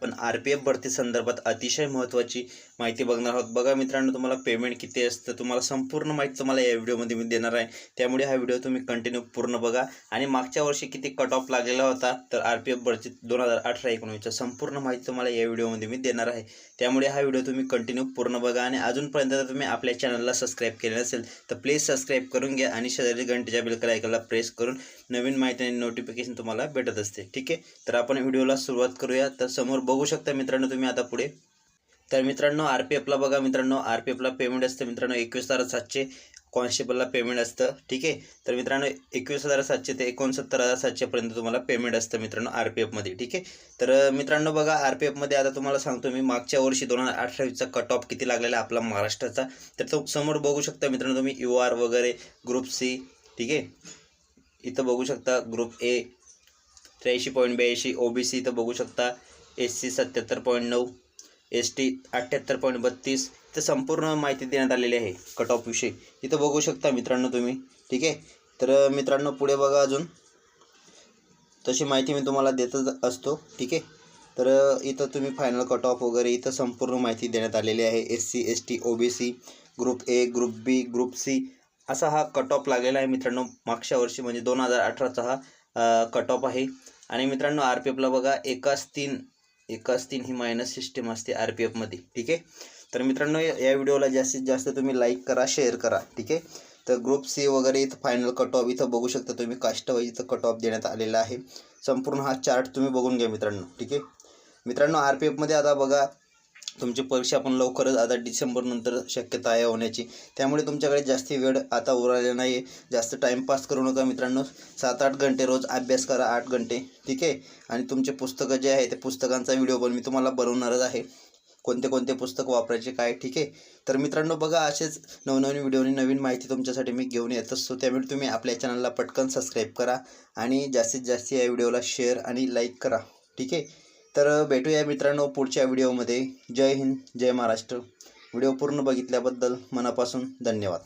but R P F भरती संदर्भात अतिशय महत्त्वाची माहिती बघणार आहोत. बघा मित्रांनो तुम्हाला पेमेंट किती असतं तुम्हाला संपूर्ण माहिती तुम्हाला या व्हिडिओमध्ये मी देणार आहे. त्यामुळे हा व्हिडिओ तुम्ही कंटिन्यू पूर्ण बघा. आणि मागच्या वर्षी किती कट ऑफ लागलेला होता तर आर पी एफ भरती दोन हजार अठरा एकोणवीसच्या संपूर्ण माहिती तुम्हाला या व्हिडिओमध्ये मी देणार आहे. त्यामुळे हा व्हिडिओ तुम्ही कंटिन्यू पूर्ण बघा. आणि अजूनपर्यंत जर तुम्ही आपल्या चॅनलला सबस्क्राईब केले नसेल तर प्लीज सबस्क्राईब करून घ्या आणि शेजारी घंटेच्या बिलकल ऐकायला प्रेस करून नवीन माहिती आणि नोटिफिकेशन तुम्हाला भेटत असते. ठीक आहे? तर आपण व्हिडिओला सुरुवात करूया. तर समोर बघू शकता मित्रांनो तुम्ही आता पुढे. तर मित्रांनो आर पी एफला बघा मित्रांनो. आर पी एफला पेमेंट असतं मित्रांनो एकवीस हजार सातशे कॉन्स्टेबलला पेमेंट असतं ठीक आहे? तर मित्रांनो एकवीस हजार सातशे ते एकोणसत्तर हजार सातशेपर्यंत तुम्हाला पेमेंट असतं मित्रांनो आर पी एफमध्ये ठीक आहे? तर मित्रांनो बघा आर पी एफमध्ये आता तुम्हाला सांगतो मी मागच्या वर्षी दोन हजार अठरावीसचा कट ऑफ किती लागलेला आहे आपला महाराष्ट्राचा? तर तो समोर बघू शकता मित्रांनो तुम्ही यू आर वगैरे ग्रुप सी ठीक आहे? इथं बघू शकता ग्रुप ए त्र्याऐंशी पॉईंट ब्याऐंशी ओ बी सी इथं बघू शकता. एस सी सत्याहत्तर पॉईंट नऊ एस टी अठ्ठ्याहत्तर पॉईंट बत्तीस तर संपूर्ण माहिती देण्यात आलेली आहे कट ऑफ इथं बघू शकता मित्रांनो तुम्ही ठीक आहे? तर मित्रांनो पुढे बघा अजून. तशी माहिती मी तुम्हाला देतच असतो ठीक आहे? तर इथं तुम्ही फायनल कट ऑफ वगैरे इथं संपूर्ण माहिती देण्यात आलेली आहे S C S T O B C group A group B group C असा हा कट ऑफ लागलेला आहे मित्रांनो मागच्या वर्षी म्हणजे दोन हजार अठराचा हा कट ऑफ आहे. आणि मित्रांनो आर पी एफला बघा एकाच तीन एकाच तीन ही मायनस सिस्टीम असते आर पी एफमध्ये ठीक? आहे तर मित्रांनो या व्हिडिओला जास्तीत जास्त तुम्ही लाईक करा शेअर करा ठीक? आहे तर ग्रुप सी वगैरे इथं फायनल कट ऑफ इथं बघू शकता तुम्ही कास्टवाईज इथं कट ऑफ देण्यात आलेला आहे. संपूर्ण हा चार्ट तुम्ही बघून घ्या मित्रांनो ठीक? आहे मित्रांनो आर पी एफमध्ये आता बघा तुमची परीक्षा पण लवकरच आता डिसेंबरनंतर शक्यता आहे होण्याची. त्यामुळे तुमच्याकडे जास्ती वेळ आता उरलेला नाही आहे जास्त टाईमपास करू नका मित्रांनो. सात आठ घंटे रोज अभ्यास करा आठ घंटे ठीक आहे? आणि तुमचे पुस्तकं जे आहे ते पुस्तकांचा व्हिडिओ पण मी तुम्हाला बनवणारच आहे. कोणते कोणते पुस्तक वापरायचे काय ठीक आहे? तर मित्रांनो बघा असेच नवनवीन व्हिडिओनी नवीन माहिती तुमच्यासाठी मी घेऊन येत असतो. त्यामुळे तुम्ही आपल्या चॅनलला पटकन सबस्क्राईब करा आणि जास्तीत जास्त या व्हिडिओला शेअर आणि लाईक करा ठीक आहे? तर भेटूया मित्रांनो पुढच्या व्हिडिओमध्ये. जय हिंद जय महाराष्ट्र. व्हिडिओ पूर्ण बघितल्याबद्दल मनापासून धन्यवाद.